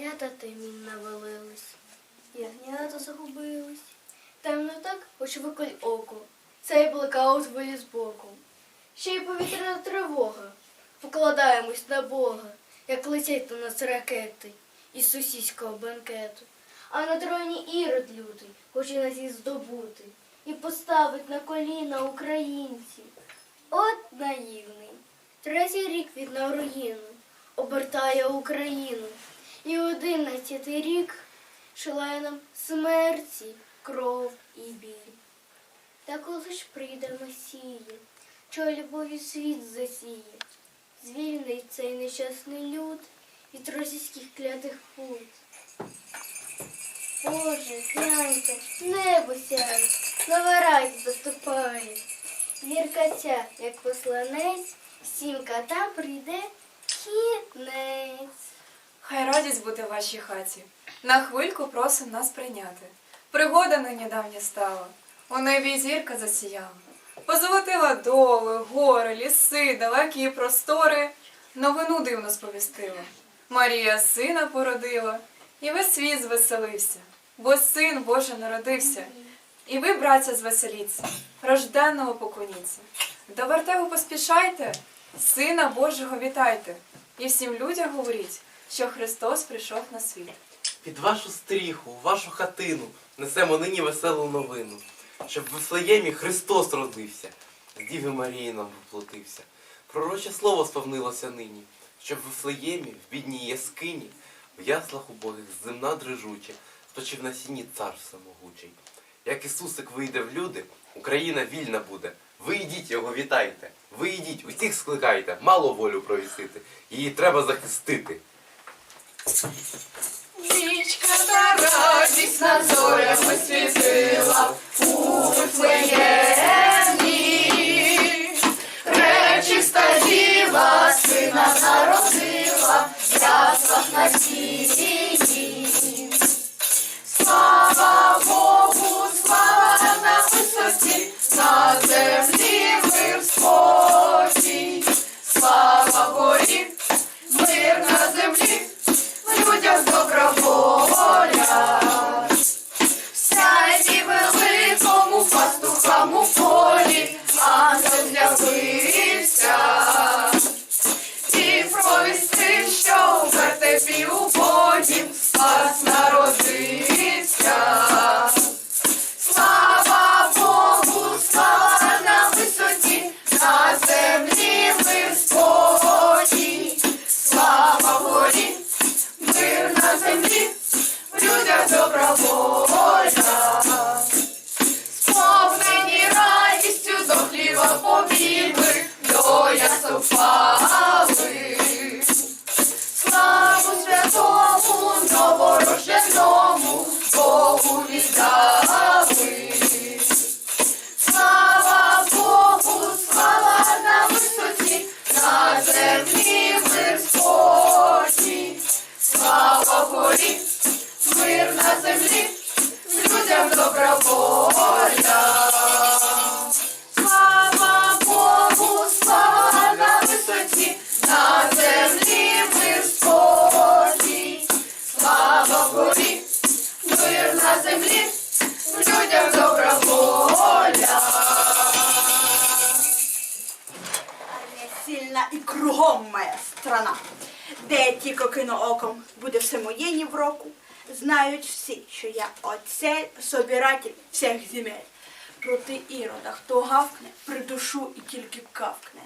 Ягнята темінь навалились, ягнята загубились. Темно так, хоч виколь око. Цей блекаут виліз боку. Ще й повітряна тривога. Покладаємось на Бога, як летять на нас ракети із сусідського бенкету. А на троні ірод лютий хоче нас і здобути і поставить на коліна українців. От наївний. Третій рік від на руїну обертає Україну. І одинадцятий рік шилає нам смерті, кров і біль. Та коли ж прийде Месія, що любові світ засіє, звільнить цей нещасний люд від російських клятих пут. Боже, гляньте, небо сяє, новий заступає. Вірка як посланець, всім катам прийде кінець. Радість буде в вашій хаті. На хвильку просим нас прийняти. Пригода нині давня стала. У небі зірка засіяла. Позолотила доли, гори, ліси, далекі простори. Новину дивно сповістила. Марія сина породила, і весь світ звеселився, бо син Божий народився. І ви, браття, звеселіться, рожденного поклоніться. До вертегу поспішайте, сина Божого вітайте, і всім людям говоріть, що Христос прийшов на світ. Під вашу стріху, вашу хатину несемо нині веселу новину, щоб в Вифлеємі Христос родився, з Діви Марії нам воплотився. Пророче слово сповнилося нині, щоб в Вифлеємі, в бідній яскині, в яслах убогих земна дрижуча, спочив на сіні цар всемогучий. Як Ісусик вийде в люди, Україна вільна буде. Ви йдіть його вітайте, ви йдіть, усіх скликайте, мало волю провісити, її треба захистити. Нічка та радість над зорями світила у Вифлеємі. речі діва сина народила, в яслах на сіні. Cowboy. Сильна і кругом моя страна. Де я тільки кину оком, буде все моє ні в року. Знають всі, що я оцей собиратель всіх земель. Проти ірода, хто гавкне, придушу і тільки кавкне.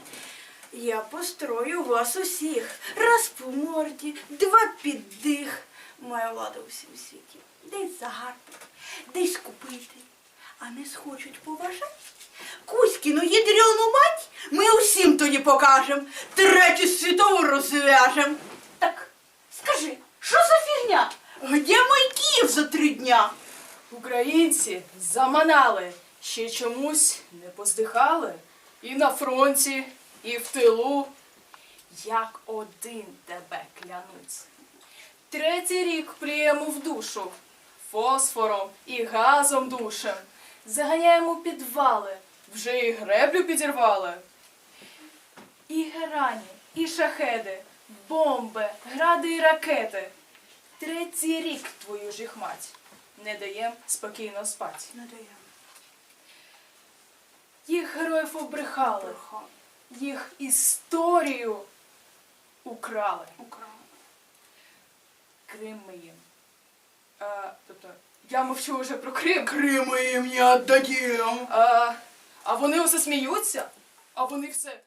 Я построю вас усіх, раз по морді, два під дих. Моя влада у всім світі. Десь загарбати, десь купити, а не схочуть поважати. Кузькіну ядрёну мать ми усім тоді покажем, третю світову розв'яжем. Так, скажи, що за фігня? Где мой Київ за три дня? Українці заманали, ще чомусь не поздихали. І на фронті, і в тилу, як один тебе клянуть. Третій рік пліємо в душу, фосфором і газом душем. Заганяємо підвали, вже і греблю підірвали. І герані, і шахеди, бомби, гради і ракети. Третій рік твою ж їх мать. Не даєм спокійно спать. Не даємо. Їх героїв обрехали, Брехали. їх історію украли. Украли. Крим ми їм. А, тобто, я мовчу вже про Крим. Крим ми їм не віддадим. А, а вони усе сміються, а вони все